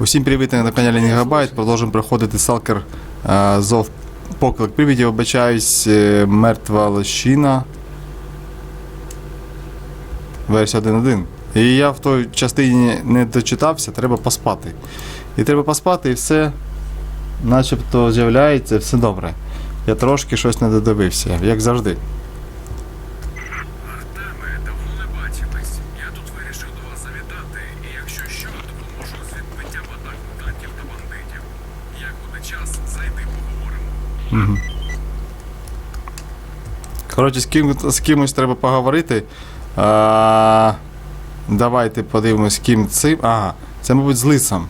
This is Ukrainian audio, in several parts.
Усім привіт на каналі Гігабайт. Продовжуємо проходити Салкер Зов Поклик привідів. Вибачаюсь, е, мертва лощина. Версія 1.1. І я в той частині не дочитався, треба поспати. І треба поспати, і все начебто з'являється, все добре. Я трошки щось не додивився, як завжди. Артеме, давно не бачились. Я тут вирішив до вас завітати, і якщо що, допоможу з відбиттям атак мутантів та бандитів. Як буде час, зайди поговоримо. Коротше, з, ким, з кимось треба поговорити. А, давайте подивимось, з ким цим. Ага, це, мабуть, з лисом.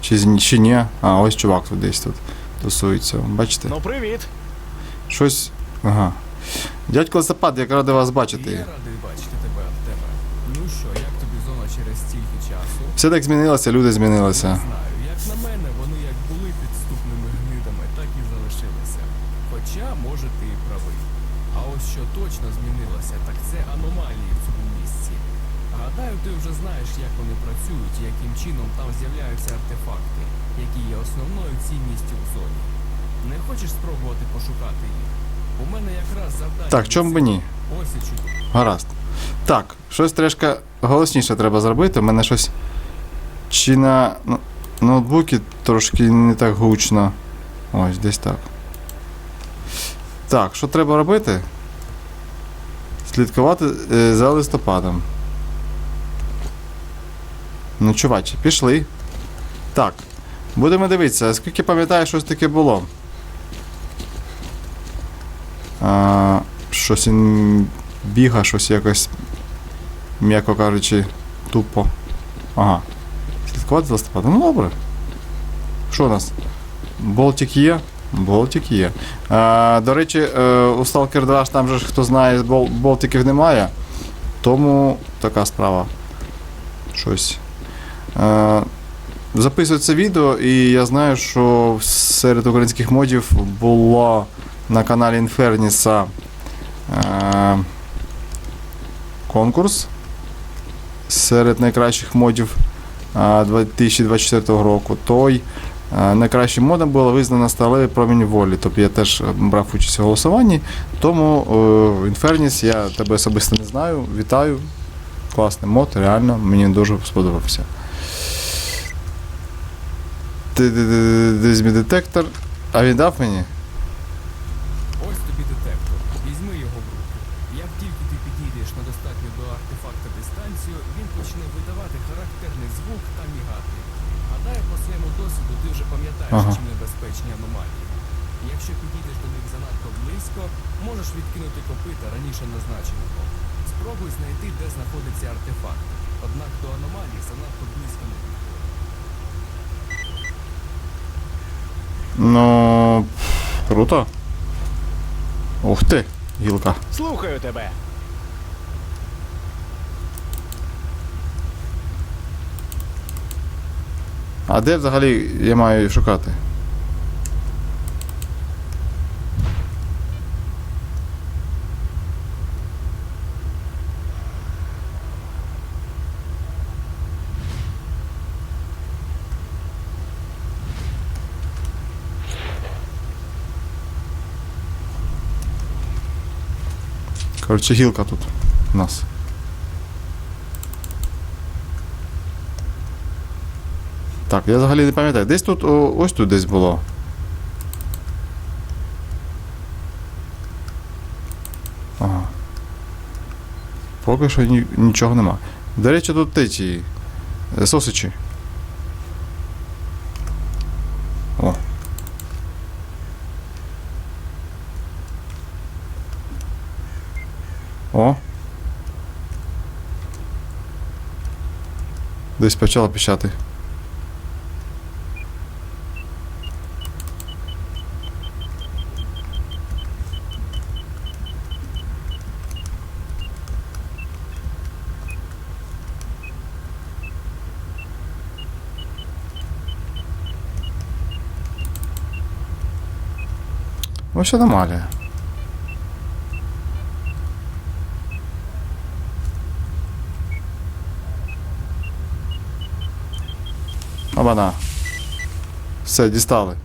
Чи, чи ні? А, ось чувак тут десь тут тусується. Бачите? Ну, привіт. Щось. Ага. Дядько Запад, як радий вас бачити. Я радий бачити тебе, Артеме. Ну що, як тобі зона через стільки часу? Все так змінилося, люди Не змінилися. знаю. Гадаю, ти вже знаєш, як вони працюють, яким чином там з'являються артефакти, які є основною цінністю в зоні. Не хочеш спробувати пошукати їх? У мене якраз завдання. Так, чому б ні? Ось і. Гаразд. Так, щось трошки голосніше треба зробити. У мене щось. Чи на ноутбуці трошки не так гучно. Ось, десь так. Так, що треба робити? Слідкувати е, за листопадом. Ну, чувачі, пішли. Так. Будемо дивитися, скільки пам'ятаю, щось таке було. А, щось він біга, щось якось, м'яко кажучи, тупо. Ага. Слідкувати за листопадом. Ну добре. Що у нас? Болтик є? Болтик є. А, до речі, е, у Stalker 2 ж там же хто знає, бол, болтиків немає. Тому така справа. Щось. Е, записується відео, і я знаю, що серед українських модів було на каналі Інферніса е, конкурс серед найкращих модів е, 2024 року. Той е, найкращим модом було визнано сталевий промінь волі. Тобто я теж е, брав участь у голосуванні. Тому е, Інферніс, я тебе особисто не знаю. Вітаю. Класний мод, реально, мені дуже сподобався. Дизмі детектор. А він дав мені? Ось тобі детектор. Візьми його в руки. Як тільки ти підійдеш на достатню до артефакта дистанцію, він почне видавати характерний звук та мігати. Гадаю, по своєму досвіду ти вже пам'ятаєш, Ага. чим небезпечні аномалії. Якщо підійдеш до них занадто близько, можеш відкинути копита раніше назначеного. Спробуй знайти, де знаходиться артефакт. Однак до аномалії занадто близько не Ну. Круто. Ух ти, гілка. Слухаю тебе. А де взагалі я маю шукати? Коротше, гілка тут у нас. Так, я взагалі не пам'ятаю. Десь тут, о, ось тут десь було. Ага. Поки що ні, нічого нема. До речі, тут е, сосичі. О. О. Десь почала піщати. Ось аномалія. Обана. Все, дістали.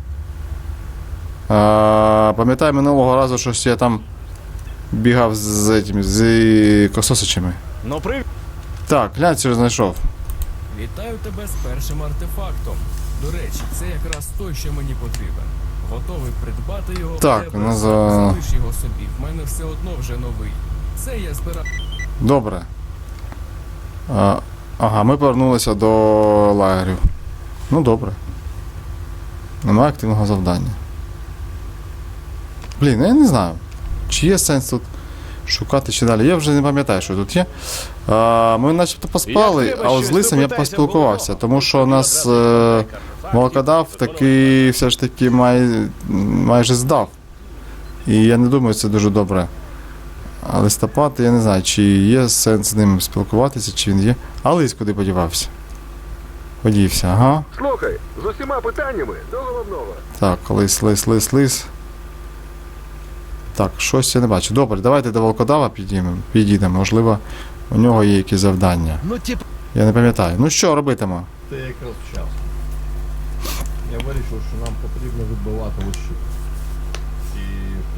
А, пам'ятаю минулого разу, щось я там бігав з, з, з кососичами. Ну привіт. Так, глянь, що знайшов. Вітаю тебе з першим артефактом. До речі, це якраз той, що мені потрібен. Готовий придбати його Так, тебе, ну, за- залиш його собі. В мене все одно вже новий. Це я збирав. Добре. А, ага, ми повернулися до лагерів. Ну добре. Немає активного завдання. Блін, ну я не знаю. Чи є сенс тут шукати ще далі? Я вже не пам'ятаю, що тут є. А, ми начебто поспали, а от з лисом я поспілкувався, тому що у нас е, волкодав такий все ж таки май, майже здав. І я не думаю, це дуже добре. А листопад, я не знаю, чи є сенс з ним спілкуватися, чи він є. А лис куди подівався? Подівся, ага. Слухай, з усіма питаннями до головного. Так, лис, лис, лис, лис. Так, щось я не бачу. Добре, давайте до волкодава підійдемо. підійдемо. Можливо, у нього є якісь завдання. Ну тип. Я не пам'ятаю. Ну що робитимо? Ти якраз вчасно. Я вирішив, що нам потрібно відбивати лощу. І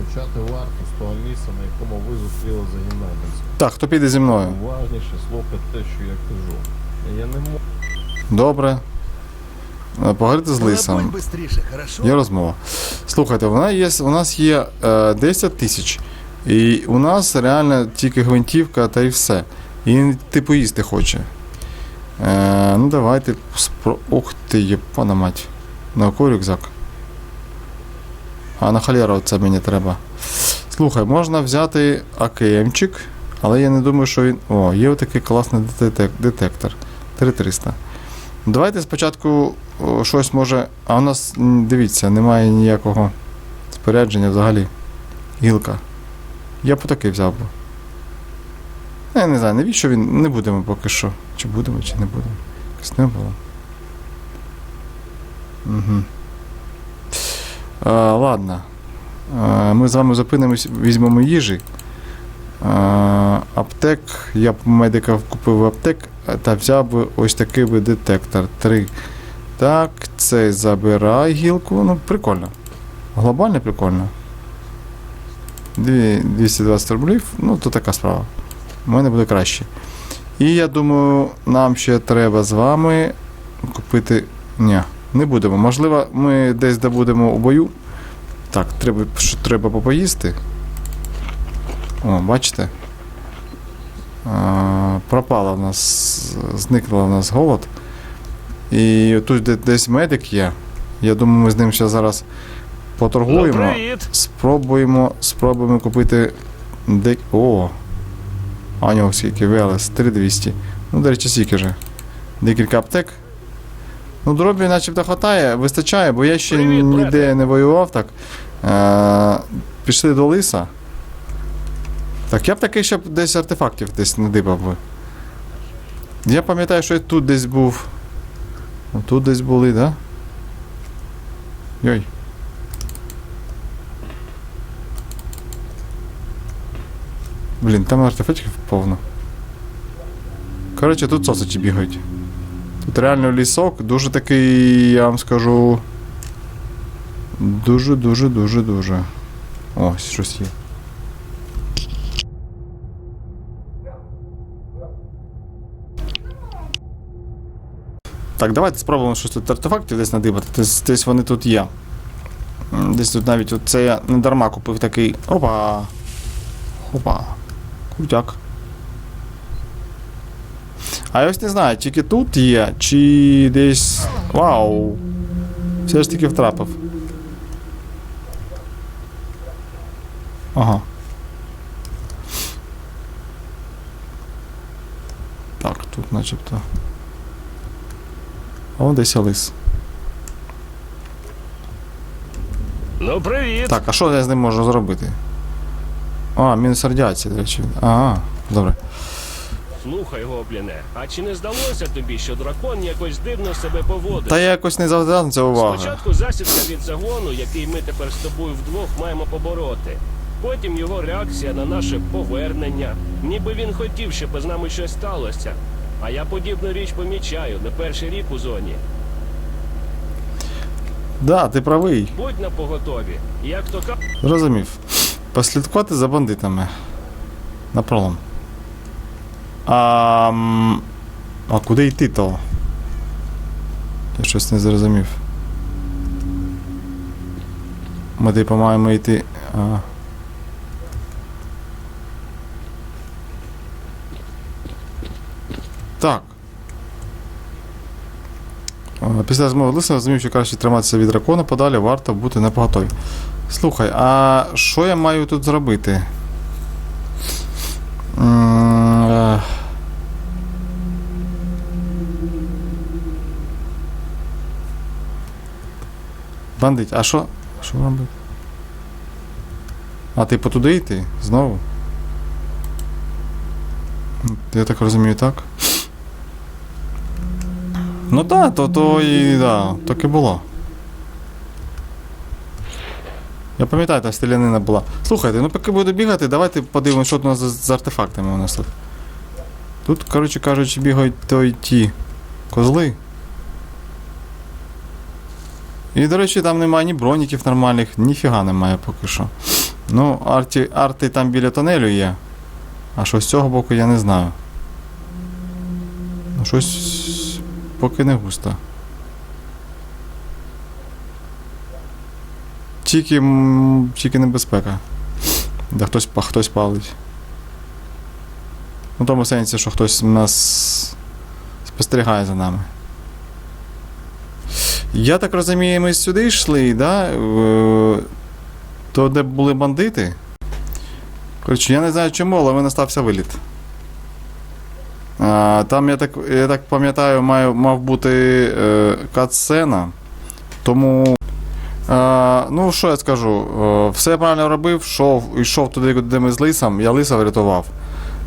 почати варто з того місця, на якому ви зустріли загінальницю. Так, хто піде зі мною? Уважніше слухати те, що я кажу. Я не можу. Добре. Е, Поговорити з лисом. Є розмова. Слухайте, вона є, у нас є е, 10 тисяч, і у нас реально тільки гвинтівка та й все. І він типу їсти хоче. Е, ну давайте спро... Ух ти, єпана мать. На який рюкзак? А на холєру це мені треба. Слухай, можна взяти АКМчик, але я не думаю, що він. О, є отакий класний детектор. 3300. Давайте спочатку щось може. А у нас, дивіться, немає ніякого спорядження взагалі. Гілка. Я б такий взяв би. Я не знаю, навіщо він. Не будемо поки що. Чи будемо, чи не будемо. Якось не було. Угу. А, ладно. А, ми з вами зупинимось, візьмемо їжі. А, аптек. Я б медика купив аптек та взяв би ось такий би детектор. 3. Так, цей забирай гілку. Ну, прикольно. Глобально прикольно. 220 рублів, ну то така справа. У мене буде краще. І я думаю, нам ще треба з вами купити. Ні, не будемо. Можливо, ми десь добудемо у бою. Так, треба, що треба попоїсти. О, бачите? А, пропала в нас, зникла в нас голод. І тут десь медик є. Я думаю, ми з ним ще зараз поторгуємо. Спробуємо, спробуємо купити дек. О! А нього скільки Велес? 3200. Ну, до речі, скільки же. Декілька аптек. Ну, дробі начебто хватає, вистачає, бо я ще Привіт, ніде не воював так. Е, пішли до лиса. Так, я б такий ще десь артефактів десь надибав би. Я пам'ятаю, що я тут десь був. Тут десь були, да? Йой. Блін, там артефактів повно. Коротше, тут сосичі бігають. Тут реально лісок, дуже такий, я вам скажу. Дуже, дуже, дуже, дуже. Ось, щось є. Так, давайте спробуємо щось тут артефактів десь надибати. Десь, десь вони тут є. Десь тут навіть от це я не дарма купив такий. Опа! Опа. Крутяк. А я ось не знаю, тільки тут є, чи десь. Вау! Все ж таки втрапив. Ага. Так, тут начебто. О, десь лис. Ну привіт. Так, а що я з ним можу зробити? А, мінус радіації, до речі. Ага, добре. Слухай, гобліне, а чи не здалося тобі, що дракон якось дивно себе поводить? Та я якось не завдав на це уваги. Спочатку засідка від загону, який ми тепер з тобою вдвох маємо побороти. Потім його реакція на наше повернення. Ніби він хотів, щоб з нами щось сталося. А я подібну річ помічаю не перший рік у зоні. Да, ти правий. Будь на поготові. Як то кажуть, Зрозумів. Послідкувати за бандитами. На пролом. А, м, а куди йти то? Я щось не зрозумів. Ми типу маємо йти. А. Так. Після розмови з Лисом розумів, що краще триматися від дракона подалі, варто бути на поготові. Слухай, а що я маю тут зробити? Е, Бандить, а що? Що робити? А типу туди йти? Знову? Я так розумію, так? Ну так, то, то і да, так і було. Я пам'ятаю, та стрілянина була. Слухайте, ну поки буду бігати, давайте подивимося, що у нас за артефактами у нас тут. Тут, коротше кажучи, бігають той ті козли. І, до речі, там немає ні броніків нормальних, ніфіга немає поки що. Ну, арті, арти там біля тонелю є. А що з цього боку я не знаю. Ну, щось поки не густо. Тільки, тільки небезпека. Де хтось, хтось палить. У тому сенсі, що хтось нас спостерігає за нами. Я так розумію, ми сюди йшли, да? То, де були бандити. Коротше, я не знаю чому, але в мене стався виліт. Там, я так, я так пам'ятаю, мав бути е, катсцена. Тому. Ну, що я скажу? Е, все правильно робив, йшов, йшов туди, де ми з лисом, я лиса врятував.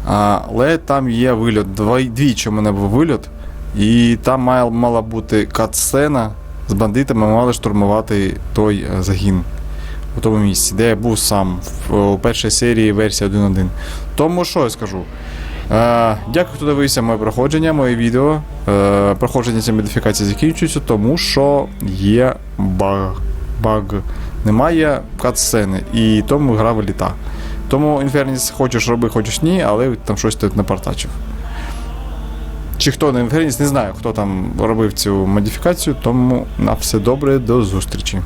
Але там є вильот. Двічі у мене був вильот. І там має, мала бути катсцена з бандитами, мали штурмувати той е, загін у тому місці, де я був сам в, першій серії версії 1.1. Тому що я скажу? Е, дякую, хто дивився моє проходження, моє відео. Е, проходження цієї модифікації закінчується, тому що є баг. баг. Немає катсцени, і тому гра виліта. Тому Інферніс хочеш роби, хочеш ні, але там щось тут напартачив. Чи хто на Інферніс, не знаю, хто там робив цю модифікацію, тому на все добре, до зустрічі.